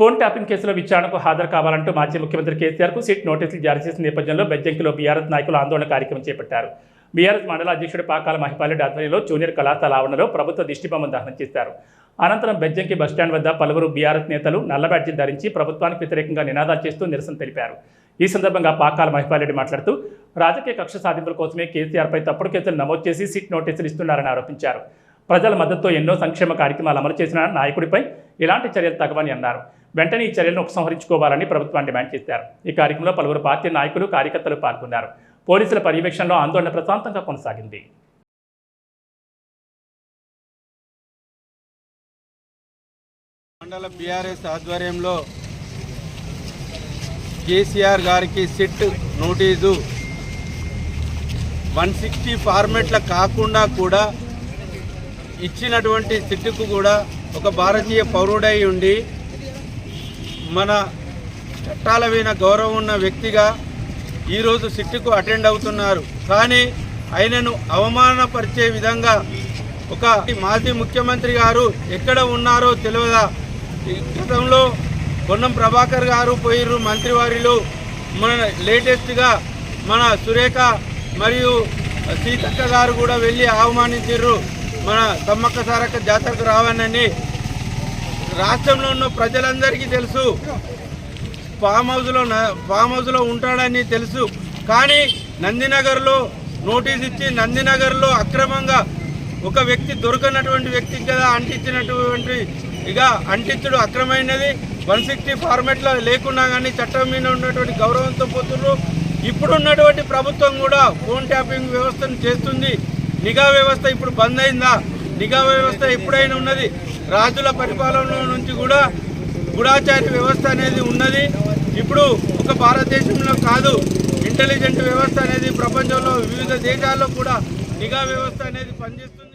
Phone tapping కేసులో విచారణకు హాజరు కావాలంటూ మాజీ ముఖ్యమంత్రి కేసీఆర్కు సిట్ నోటీసులు జారీ చేసిన నేపథ్యంలో బెజ్జంకిలో బీఆర్ఎస్ నాయకులు ఆందోళన కార్యక్రమం చేపట్టారు. బీఆర్ఎస్ మండల అధ్యక్షుడు పాకాల మహిపాలెడ్డి ఆధ్వర్యంలో జూనియర్ కళాశాల ఆవరణలో ప్రభుత్వ దిష్టిబొమ్మను దహనం చేశారు. అనంతరం బెజ్జంకి బస్టాండ్ వద్ద పలువురు బీఆర్ఎస్ నేతలు నల్ల బ్యాడ్జీ ధరించి ప్రభుత్వానికి వ్యతిరేకంగా నినాదాలు చేస్తూ నిరసన తెలిపారు. ఈ సందర్భంగా పాకాల మహిపాలెడ్డి మాట్లాడుతూ రాజకీయ కక్ష సాధింపుల కోసమే కేసీఆర్పై తప్పుడు కేసులు నమోదు చేసి సిట్ నోటీసులు ఇస్తున్నారని ఆరోపించారు. ప్రజల మద్దతుతో ఎన్నో సంక్షేమ కార్యక్రమాలు అమలు చేసిన నాయకుడిపై ఇలాంటి చర్యలు తగవని అన్నారు. వెంటనే ఈ చర్యలను ఉపసంహరించుకోవాలని ప్రభుత్వాన్ని డిమాండ్ చేశారు. ఈ కార్యక్రమంలో పలువురు పార్టీ నాయకులు కార్యకర్తలు పాల్గొన్నారు. పోలీసుల పర్యవేక్షణలో ఆందోళన ప్రశాంతంగా కొనసాగింది. మండల బీఆర్ఎస్ ఆధ్వర్యంలో కేసీఆర్ గారికి సిట్ నోటీసు. వన్ సిక్స్టీ ఫార్మెట్ల కాకుండా కూడా ఇచ్చినటువంటి సిట్టుకు కూడా ఒక భారతీయ పౌరుడై ఉండి మన చట్టాల మీద గౌరవం ఉన్న వ్యక్తిగా ఈరోజు సిట్టుకు అటెండ్ అవుతున్నారు. కానీ ఆయనను అవమానపరిచే విధంగా ఒక మాజీ ముఖ్యమంత్రి గారు ఎక్కడ ఉన్నారో తెలియదా? గతంలో పొన్నం ప్రభాకర్ గారు పోయిర్రు మంత్రివారిలో. మన లేటెస్ట్గా మన సురేఖ మరియు సీతక్క గారు కూడా వెళ్ళి అవమానించారు మన సమ్మక్క సారక్క జాతరకు రావాలని రాష్ట్రంలో ఉన్న ప్రజలందరికీ తెలుసు. ఫామ్ హౌస్లో ఫామ్ హౌస్లో ఉంటాడని తెలుసు. కానీ నందినగర్లో నోటీస్ ఇచ్చి నందినగర్లో అక్రమంగా ఒక వ్యక్తి దొరకనటువంటి వ్యక్తికి కదా అంటించినటువంటి ఇక అంటించడు అక్రమైనది. వన్ సిక్స్టీ ఫార్మెట్లో లేకున్నా కానీ చట్టం మీద ఉన్నటువంటి గౌరవంతో పోతున్నారు ఇప్పుడున్నటువంటి ప్రభుత్వం కూడా ఫోన్ ట్యాపింగ్ వ్యవస్థను చేస్తుంది. నిఘా వ్యవస్థ ఇప్పుడు బంద్ అయిందా? నిఘా వ్యవస్థ ఎప్పుడైనా ఉన్నది? రాజుల పరిపాలన నుంచి కూడా గూఢాచారి వ్యవస్థ అనేది ఉన్నది. ఇప్పుడు ఒక భారతదేశంలో కాదు ఇంటెలిజెంట్ వ్యవస్థ అనేది ప్రపంచంలో వివిధ దేశాల్లో కూడా నిఘా వ్యవస్థ అనేది పనిచేస్తుంది.